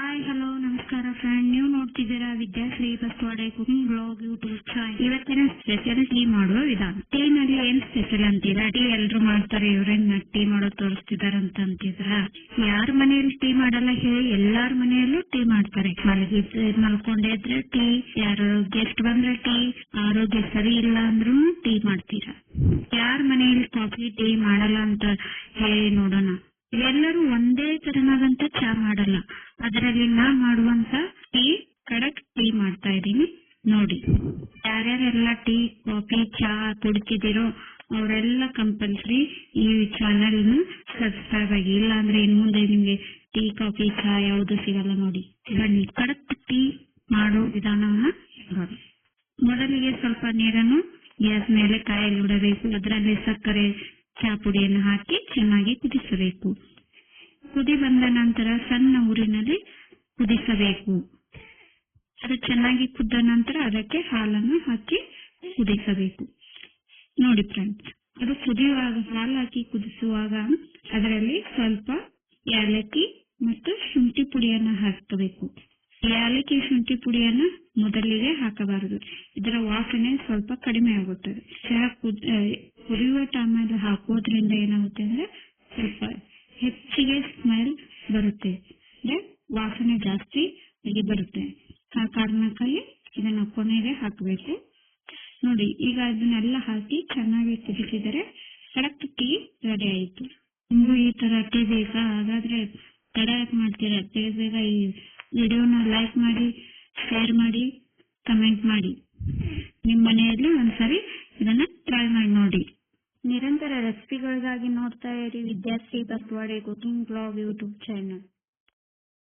Hi hello ನಮಸ್ಕಾರ friend ನೀವು ನೋಡ್ತಿದ್ದೀರಾ Vidyashree Basavade cooking blog YouTube channel ಇವತ್ತಿನ ಸ್ಪೆಷಲ್ ಟೀ ಮಾಡುವ ವಿಧಾನ. ಟೀ ನಲ್ಲಿ ಏನ್ ಸ್ಪೆಷಲ್ ಅಂತೀರಾ? ಟೀ ಎಲ್ರು ಮಾಡ್ತಾರೆ ಇವ್ರೇನ್ ಟೀ ಮಾಡೋದ್ ತೋರಿಸ್ತಿದಾರ ಅಂತ ಅಂತಿದ್ರ? ಯಾರ ಮನೆಯಲ್ಲಿ ಟೀ ಮಾಡಲ್ಲ ಹೇಳಿ ಎಲ್ಲಾರ ಮನೆಯಲ್ಲೂ ಟೀ ಮಾಡ್ತಾರೆ. ಮಲಗಿದ್ರೆ, ಮಲ್ಕೊಂಡೇ ಇದ್ರೆ ಟೀ ಯಾರು ಗೆಸ್ಟ್ ಬಂದ್ರೆ ಟೀ ಆರೋಗ್ಯ ಸರಿ ಇಲ್ಲ ಅಂದ್ರೂ ಟೀ ಮಾಡ್ತೀರಾ? ಯಾರ ಮನೆಯಲ್ಲಿ ಕಾಫಿ ಟೀ ಮಾಡಲ್ಲ ಅಂತ ಹೇಳಿ ನೋಡೋಣ. ಎಲ್ಲರೂ ಒಂದೇ ತರನಾದಂತ ಚಾ ಮಾಡಲ್ಲ. ಅದರಲ್ಲಿ ನಾ ಮಾಡುವಂತ ಟೀ ಕಡಕ್ ಟೀ ಮಾಡ್ತಾ ಇದೀನಿ ನೋಡಿ, ಯಾರ್ಯಾರೆಲ್ಲ ಟೀ, ಕಾಫಿ, ಚಾ ಕುಡ್ತಿದ್ದೀರೋ ಅವರೆಲ್ಲ ಕಂಪಲ್ಸರಿ ಈ ಚಾನೆಲ್ ಸಬ್ಸ್ಕ್ರೈಬ್ ಆಗಿ ಇಲ್ಲ ಅಂದ್ರೆ ಇನ್ ಮುಂದೆ ನಿಮ್ಗೆ ಟೀ, ಕಾಫಿ, ಚಾ ಯಾವುದು ಸಿಗಲ್ಲ ನೋಡಿ. ಬನ್ನಿ ಕಡಕ್ ಟೀ ಮಾಡೋ ವಿಧಾನವನ್ನ ನೋಡಿ ಮೊದಲಿಗೆ ಸ್ವಲ್ಪ ನೀರನ್ನು ಗ್ಯಾಸ್ ಮೇಲೆ ಕಾಯಲ್ಲಿ ಬಿಡಬೇಕು ಅದರಲ್ಲಿ ಸಕ್ಕರೆ, ಚಾ ಪುಡಿಯನ್ನು ಹಾಕಿ ಚೆನ್ನಾಗಿ ಕುದಿಸಬೇಕು. ಕುದಿ ಬಂದ ನಂತರ ಸಣ್ಣ ಊರಿನಲ್ಲಿ ಕುದಿಸಬೇಕು. ಅದು ಚೆನ್ನಾಗಿ ಕುದ್ದ ನಂತರ ಅದಕ್ಕೆ ಹಾಲನ್ನು ಹಾಕಿ ಕುದಿಸಬೇಕು. ನೋಡಿ ಫ್ರೆಂಡ್ಸ್ ಅದು ಕುದಿಯುವಾಗ, ಹಾಲು ಹಾಕಿ ಕುದಿಸುವಾಗ ಅದರಲ್ಲಿ ಸ್ವಲ್ಪ ಏಲಕ್ಕಿ ಮತ್ತು ಶುಂಠಿ ಪುಡಿಯನ್ನ ಹಾಕಬೇಕು. ಏಲಕ್ಕಿ, ಶುಂಠಿ ಪುಡಿಯನ್ನ ಮೊದಲಿಗೆ ಹಾಕಬಾರದು. ಇದರ ವಾಸನೆ ಸ್ವಲ್ಪ ಕಡಿಮೆ ಆಗುತ್ತದೆ. ಚಹಾ ಕುದಿಯುವ ಟೈಮಲ್ಲಿ ಹಾಕೋದ್ರಿಂದ ಏನಾಗುತ್ತೆ ಅಂದ್ರೆ ಸ್ವಲ್ಪ ಹೆಚ್ಚಿಗೆ ಸ್ಮೆಲ್ ಬರುತ್ತೆ ಅಂದ್ರೆ ವಾಸನೆ ಜಾಸ್ತಿ ಇಲ್ಲಿ ಬರುತ್ತೆ. ಆ ಕಾರಣಕ್ಕಾಗಿ ಇದನ್ನ ಕೊನೆಗೆ ಹಾಕಬೇಕು. ನೋಡಿ, ಈಗ ಇದನ್ನೆಲ್ಲ ಹಾಕಿ ಚೆನ್ನಾಗಿ ಕುದಿಸಿದರೆ ಕಡಕ್ ಟೀ ರೆಡಿ ಆಯಿತು. ನಿಮಗೂ ಈ ತರ ಟೀ ಬೇಕಾ ಹಾಗಾದ್ರೆ ತಡ ಯಾಕೆ ಮಾಡ್ತೀರಾ? ಬೇಗ ಬೇಗ ಈ ವಿಡಿಯೋನ ಲೈಕ್ ಮಾಡಿ ಶೇರ್ ಮಾಡಿ ಕಮೆಂಟ್ ಮಾಡಿ. ನಿಮ್ಮ ಮನೆಯಲ್ಲಿ ಒಂದ್ಸರಿ ಇದನ್ನ ಟ್ರೈ ಮಾಡಿ ನೋಡಿ. ನಿರಂತರ ರೆಸಿಪಿಗಳಿಗಾಗಿ ನೋಡ್ತಾ ಇರಿ. ವಿದ್ಯಾರ್ಥಿ Baswade cooking blog YouTube channel